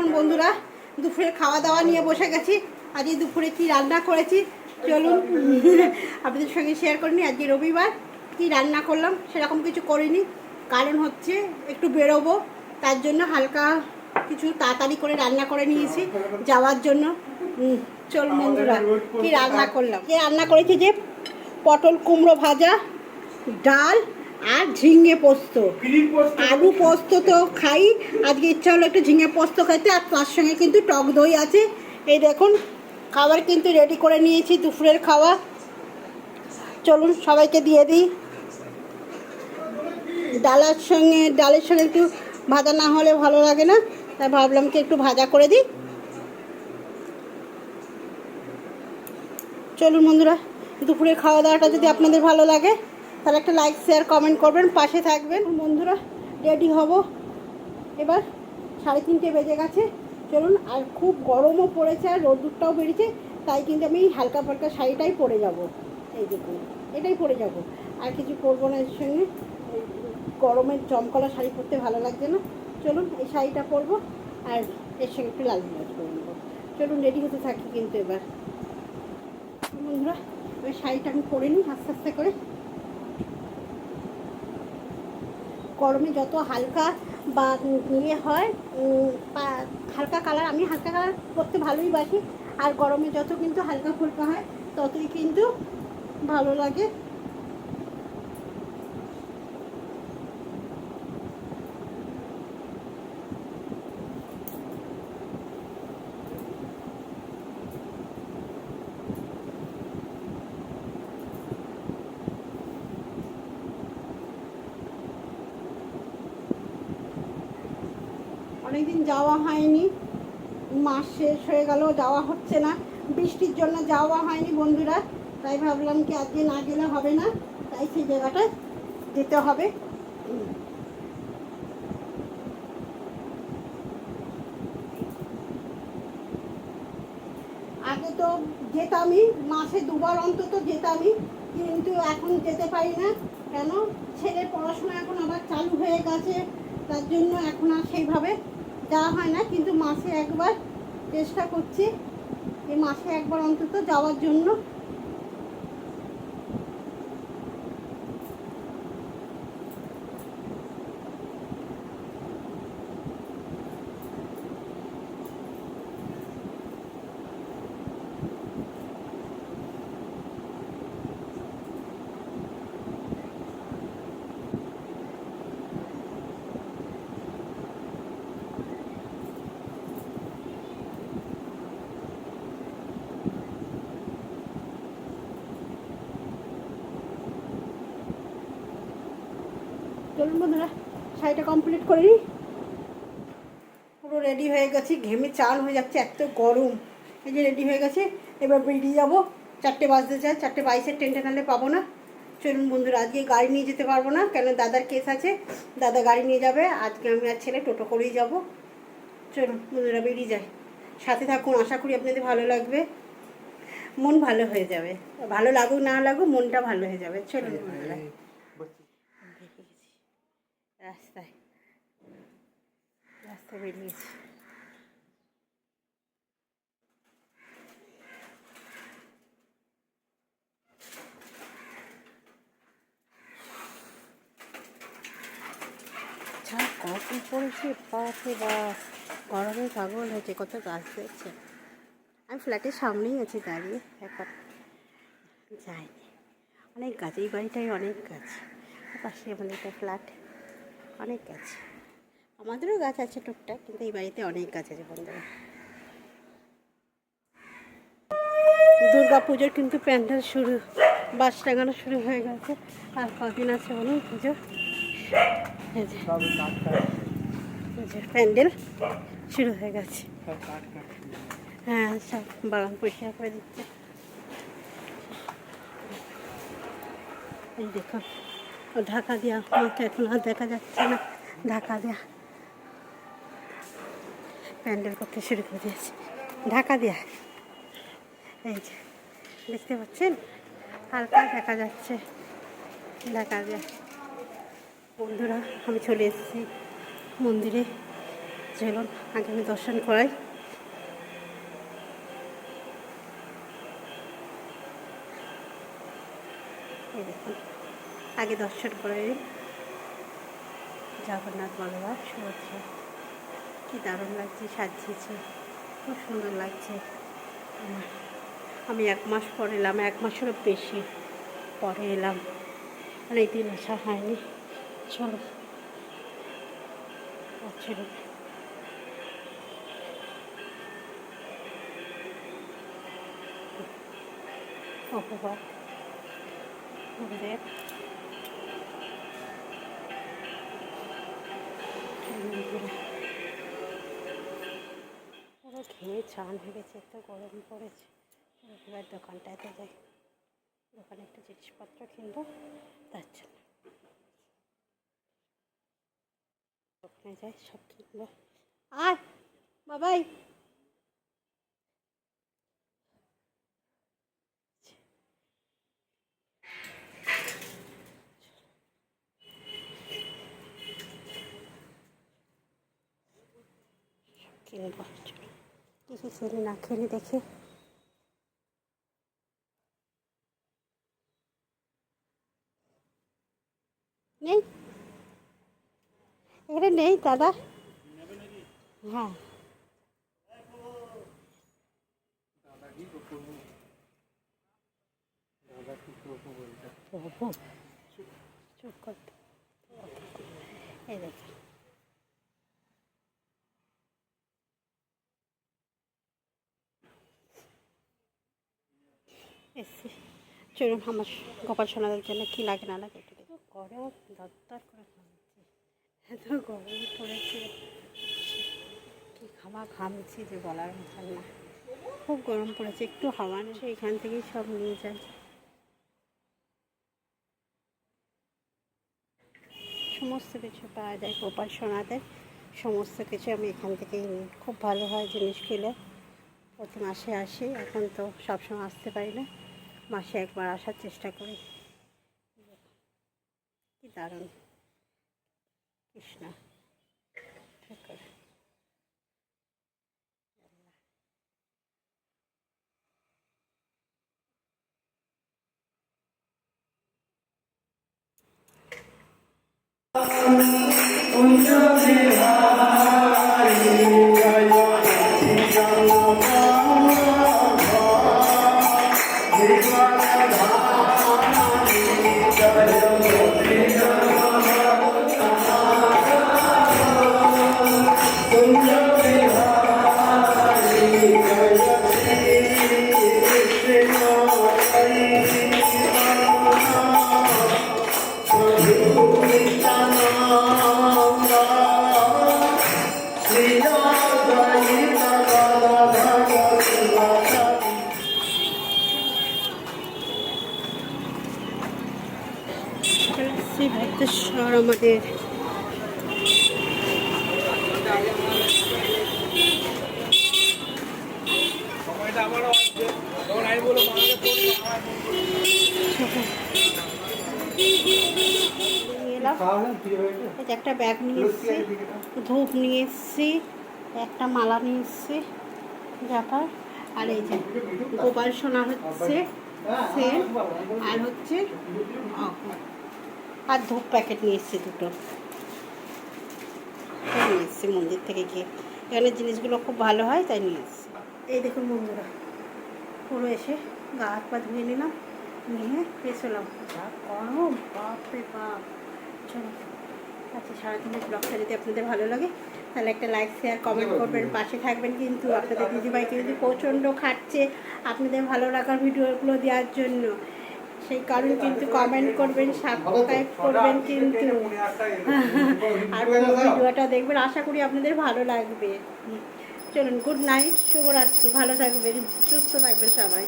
দেখুন বন্ধুরা দুপুরে খাওয়া দাওয়া নিয়ে বসে গেছি। আজকে দুপুরে কি রান্না করেছি? চলুন, আপনাদের সঙ্গে শেয়ার করিনি আজকে রবিবার, কি রান্না করলাম সেরকম কিছু করিনি। কারণ হচ্ছে একটু বেরোবো, তার জন্য হালকা কিছু তাড়াতাড়ি করে রান্না করে নিয়েছি যাওয়ার জন্য। চল বন্ধুরা, কি রান্না করলাম? কি রান্না করেছি যে, পটল কুমড়ো ভাজা, ডাল আর ঝিঙে পোস্ত। আলু পোস্ত তো খাই। আজকে ইচ্ছা হলো একটু ঝিঙে পোস্ত খেতে আর তার সঙ্গে কিন্তু টক দই আছে। এই দেখুন খাবার কিন্তু রেডি করে নিয়েছি দুপুরের খাওয়া। চলুন সবাইকে দিয়ে দিই। ডালার সঙ্গে ডালের সঙ্গে একটু ভাজা না হলে ভালো লাগে না তাই ভাবলাম কি একটু ভাজা করে দিই। চলুন বন্ধুরা দুপুরের খাওয়া দাওয়াটা যদি আপনাদের ভালো লাগে। তাহলে একটা লাইক শেয়ার কমেন্ট করবেন, পাশে থাকবেন। বন্ধুরা রেডি হব। এবার সাড়ে তিনটে বেজে গেছে। চলুন, আর খুব গরমও পড়েছে, আর রোদ্দুরটাও বেরিয়েছে তাই কিন্তু আমি হালকা ফালকা শাড়িটাই পরে যাব। এই দেখুন, এটাই পরে যাব। আর কিছু পরবো না এর সঙ্গে গরমের জমকলা শাড়ি পরতে ভালো লাগছে না। চলুন, এই শাড়িটা পরবো, আর এর সঙ্গে একটু লাল ব্লাউজ করে নেব। চলুন রেডি হতে থাকি কিন্তু এবার। বন্ধুরা এবার শাড়িটা আমি পরে নিই আস্তে আস্তে করে। গরমে যত হালকা বা ইয়ে হয় হালকা কালার আমি হালকা কালার করতে ভালোই বাসি। আর গরমে যত কিন্তু হালকা ফুলকা হয়, ততই কিন্তু ভালো লাগে। অনেকদিন যাওয়া হয়নি। মাস শেষ হয়ে গেল, যাওয়া হচ্ছে না। বৃষ্টির জন্য যাওয়া হয়নি বন্ধুরা, তাই ভাবলাম কি আজকে না গেলে হবে না, তাই সেই জায়গাটায় যেতে হবে। আগে তো যেতামই, মাসে দুবার অন্তত যেতামই, কিন্তু এখন যেতে পারি না। কেন? ছেলের পড়াশোনা এখন আবার চালু হয়ে গেছে, তার জন্য এখন আর সেইভাবে যাওয়া হয় না কিন্তু মাসে একবার চেষ্টা করছি। এই মাসে একবার অন্তত যাওয়ার জন্য। চলুন বন্ধুরা, শাড়িটা কমপ্লিট করে নিই। পুরো রেডি হয়ে গেছি, ঘেমে চাল হয়ে যাচ্ছে, এত গরম। এই যে রেডি হয়ে গেছে, এবার বেরিয়ে যাব। চারটে বাজতে চাই চারটে বাইশের ট্রেনটা নাহলে পাবো না। চলুন বন্ধুরা, আজকে গাড়ি নিয়ে যেতে পারব না কেন দাদার কেস আছে। দাদা গাড়ি নিয়ে যাবে, আজকে আমি আর ছেলে টোটো করেই যাব। চলুন বন্ধুরা, বেরিয়ে যাই। সাথে থাকুন, আশা করি আপনাদের ভালো লাগবে। মন ভালো হয়ে যাবে। ভালো লাগুক, না লাগুক, মনটা ভালো হয়ে যাবে। চলুন বন্ধুরা। রাস্তায় রাস্তায় বেরিয়েছি যা কত পড়েছে বাপরে বাপ গরমে পাগল হয়েছে, কত গাছ দেখছে আমি ফ্ল্যাটের সামনেই আছি, দাঁড়িয়ে এখন যাইনি। অনেক গাছ, এই বাড়িটাই অনেক গাছ। পাশে আমাদের একটা ফ্ল্যাট। অনেক গাছ। আমাদেরও গাছ আছে টুকটাক কিন্তু এই বাড়িতে অনেক গাছ আছে বন্ধুরা। দুর্গা পুজোর কিন্তু প্যান্ডেল শুরু বাস টাঙানো শুরু হয়ে গেছে। আর কদিন আছে বলুন পুজো? প্যান্ডেল শুরু হয়ে গেছে। হ্যাঁ সব বাগান পরিষ্কার করে দিচ্ছে। এই দেখুন। ঢাকা দেওয়া মাকে এখন আর দেখা যাচ্ছে না ঢাকা দেওয়া প্যান্ডেল করতে শুরু করে দিয়েছে ঢাকা দেওয়া এই যে দেখতে পাচ্ছেন হালকা দেখা যাচ্ছে ঢাকা দেওয়া বন্ধুরা আমি চলে এসেছি মন্দিরে। চলুন আগে আমি দর্শন করাই এই দেখুন আগে দর্শন করাই জগন্নাথ বলরাম সুভদ্রা কি দারুণ লাগছে, সাজিয়েছে। খুব সুন্দর লাগছে। আমি এক মাস পরে এলাম, এক মাসেরও বেশি পরে এলাম। অনেক দিন আসা হয়নি। চলো। চলো অপবাদ আমাদের পুরো ঘেমে চান হয়ে গেছে এত গরম পড়েছে। এবার দোকানটাতে যাই। দোকানে একটা জিনিসপত্র কিনবো, তার জন্য। দোকানে যাই, সব কিনবো। আয়, বাবাই! চলো কী কী না কিনি দেখি। নেই? এখানে নেই দাদা। হ্যাঁ। চুপ চুপ কর তো। এই দেখো। এসছি চলুন আমার গোপাল সোনাদের জন্য কী লাগে না লাগে একটু গরম দরদর করে ঘামছি। এত গরম পড়েছে। কি খাওয়া ঘামছি যে বলার মতন না। খুব গরম পড়েছে একটু হাওয়া নেই। এখান থেকেই সব নিয়ে যাই সমস্ত কিছু পাওয়া যায় গোপাল সোনাদের। সমস্ত কিছু আমি এখান থেকেই নিই। খুব ভালো হয় জিনিস কিনে প্রতি মাসে আসি, এখন তো সবসময় আসতে পারি না। মাসে একবার আসার চেষ্টা করি। কি দারুণ। কৃষ্ণ। ঠাকুর। যে একটা ব্যাগ নিয়ে এসেছি, ধূপ নিয়ে এসেছি, একটা মালা নিয়ে এসেছি ব্যাপার আর এই যে গোপাল সোনা হচ্ছে, সে, আর হচ্ছে। আর ধূপ প্যাকেট নিয়ে এসেছি দুটো। নিয়ে এসেছি মন্দির থেকে গিয়ে। এখানে জিনিসগুলো খুব ভালো হয়, তাই নিয়ে এসেছি। এই দেখুন বন্ধুরা, পুরো এসে গা হাত পা ধুয়ে নিলাম, নিয়ে ফ্রেশ হলাম। যা গরম, বাপরে বাপ। চলো আচ্ছা সারাদিনের ব্লগটা যদি আপনাদের ভালো লাগে, তাহলে একটা লাইক শেয়ার কমেন্ট করবেন। পাশে থাকবেন কিন্তু আপনাদের দিদিভাই কিন্তু প্রচণ্ড খাটছে, আপনাদের ভালো লাগার ভিডিওগুলো দেওয়ার জন্য। সেই কারণে কিন্তু কমেন্ট করবেন সাবস্ক্রাইব করবেন কিন্তু। আর ভিডিওটা দেখবেন, আশা করি আপনাদের ভালো লাগবে। চলুন গুড নাইট শুভরাত্রি, ভালো থাকবেন, সুস্থ থাকবেন সবাই।